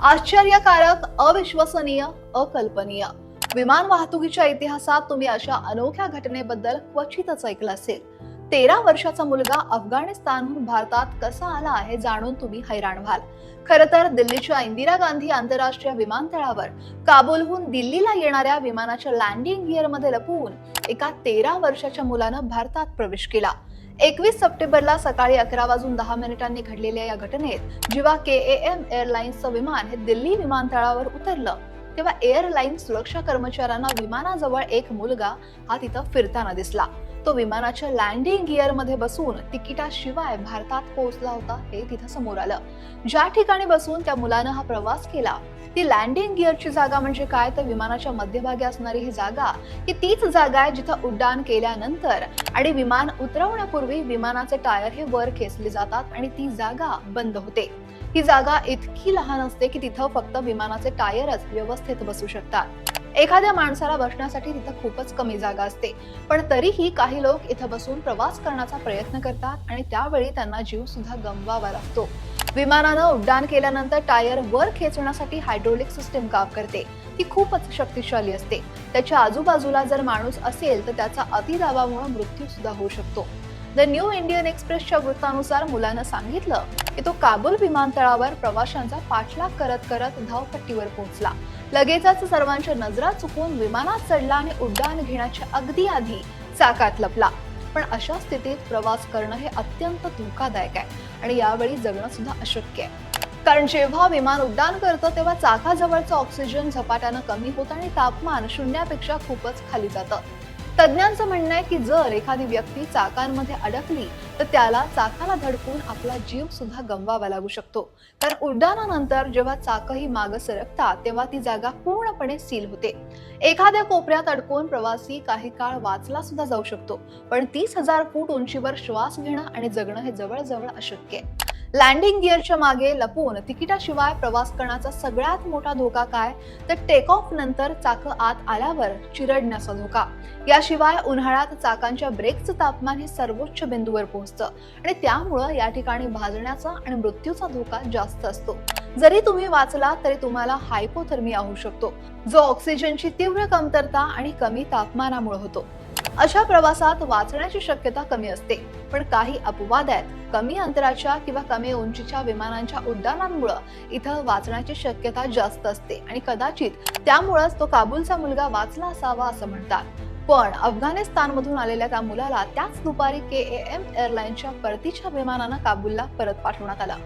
आश्चर्यकारक अविश्वसनीय अकल्पनीय. विमान वाहतुकीच्या इतिहासात तुम्ही अशा अनोख्या घटनेबद्दल क्वचितच ऐकलं असेल. तेरा वर्षाचा मुलगा अफगाणिस्तानहून भारतात कसा आला आहे जाणून तुम्ही हैराण व्हाल. खर तर दिल्लीच्या इंदिरा गांधी आंतरराष्ट्रीय विमानतळावर काबूलहून दिल्लीला येणाऱ्या विमानाच्या लँडिंग गिअरमध्ये लपवून एका तेरा वर्षाच्या मुलानं भारतात प्रवेश केला. एकवीस सप्टेंबरला सकाळी अकरा वाजून दहा मिनिटांनी घडलेल्या या घटनेत जेव्हा के ए एम एअरलाइन्सचं विमान हे दिल्ली विमानतळावर उतरलं तेव्हा एअरलाइन्स सुरक्षा कर्मचाऱ्यांना विमानाजवळ एक मुलगा हा तिथं फिरताना दिसला. तो विमानाच्या लँडिंग गिअरमध्ये बसून तिकिटाशिवाय भारतात पोहोचला होता हे तिथं समोर आलं. ज्या ठिकाणी बसून त्या मुलानं हा प्रवास केला ती लँडिंग गिअरची जागा म्हणजे काय? तर विमानाच्या मध्यभागी असणारी ही जागा ही तीच जागा आहे जिथं उड्डाण केल्यानंतर आणि विमान उतरवण्यापूर्वी विमानाचे टायर हे वर खेचले जातात आणि ती जागा बंद होते. ही जागा इतकी लहान असते की तिथं फक्त विमानाचे टायरच व्यवस्थित बसू शकतात. एखाद्या माणसाला बसण्यासाठी तिथं खूपच कमी जागा असते पण तरीही काही लोक इथं बसून प्रवास करण्याचा प्रयत्न करतात आणि त्यावेळी त्यांना जीव सुद्धा गमवावा लागतो. विमानानं उड्डाण केल्यानंतर टायर वर खेचण्यासाठी हायड्रोलिक सिस्टीम काम करते. ती खूपच शक्तिशाली असते. त्याच्या आजूबाजूला जर माणूस असेल तर त्याचा अतिदाबामुळे मृत्यू सुद्धा होऊ शकतो. द न्यू इंडियन एक्सप्रेसच्या वृत्तानुसार मुलानं सांगितलं की तो काबूल विमानतळावर प्रवाशांचा पाठलाग करत करत धावपट्टीवर पोहोचला. लगेचच सर्वांच्या नजरा चुकून विमानात चढला आणि उड्डाण घेण्याच्या अगदी आधी चाकात लपला. पण अशा स्थितीत प्रवास करणं हे अत्यंत धोकादायक आहे. आणि यावेळी जगणं सुद्धा अशक्य आहे. कारण जेव्हा विमान उड्डाण करतं तेव्हा चाकाजवळचं ऑक्सिजन झपाट्यानं कमी होतं आणि तापमान शून्यापेक्षा खूपच खाली जातं. तज्ज्ञांचं म्हणणं आहे की जर एखादी व्यक्ती चाकांमध्ये अडकली तर त्याला चाकाला धडकून आपला जीव सुद्धा गमवावा लागू शकतो. कारण उड्डाणानंतर जेव्हा चाकही मागं सरकतात तेव्हा ती जागा पूर्णपणे सील होते. एखाद्या कोपऱ्यात अडकून प्रवासी काही काळ वाचला सुद्धा जाऊ शकतो पण तीस हजार फूट उंचीवर श्वास घेणं आणि जगणं हे जवळजवळ अशक्य आहे. लँडिंग गिअरच्या मागे लपून तिकिटाशिवाय प्रवास करण्याचा सगळ्यात मोठा धोका काय? तर टेक ऑफ नंतर चाकं आत आल्यावर चिरडण्याचा धोका. याशिवाय उन्हाळ्यात चाकांच्या ब्रेकचं तापमान हे सर्वोच्च बिंदूवर पोहोचतं. आणि त्यामुळं या ठिकाणी भाजण्याचा आणि मृत्यूचा धोका जास्त असतो. जरी तुम्ही वाचला तरी तुम्हाला हायपोथर्मिया होऊ शकतो जो ऑक्सिजनची तीव्र कमतरता आणि कमी तापमानामुळे होतो. अशा प्रवासात वाचण्याची शक्यता कमी असते. पण काही अपवाद आहेत. कमी अंतराच्या किंवा कमी उंचीच्या विमानांच्या उड्डाणांमुळं इथं वाचण्याची शक्यता जास्त असते आणि कदाचित त्यामुळंच तो काबूलचा मुलगा वाचला असावा असं म्हणतात. पण अफगाणिस्तानमधून आलेल्या त्या मुलाला त्याच दुपारी के ए एम एअरलाईनच्या परतीच्या विमानानं काबूलला परत पाठवण्यात आलं.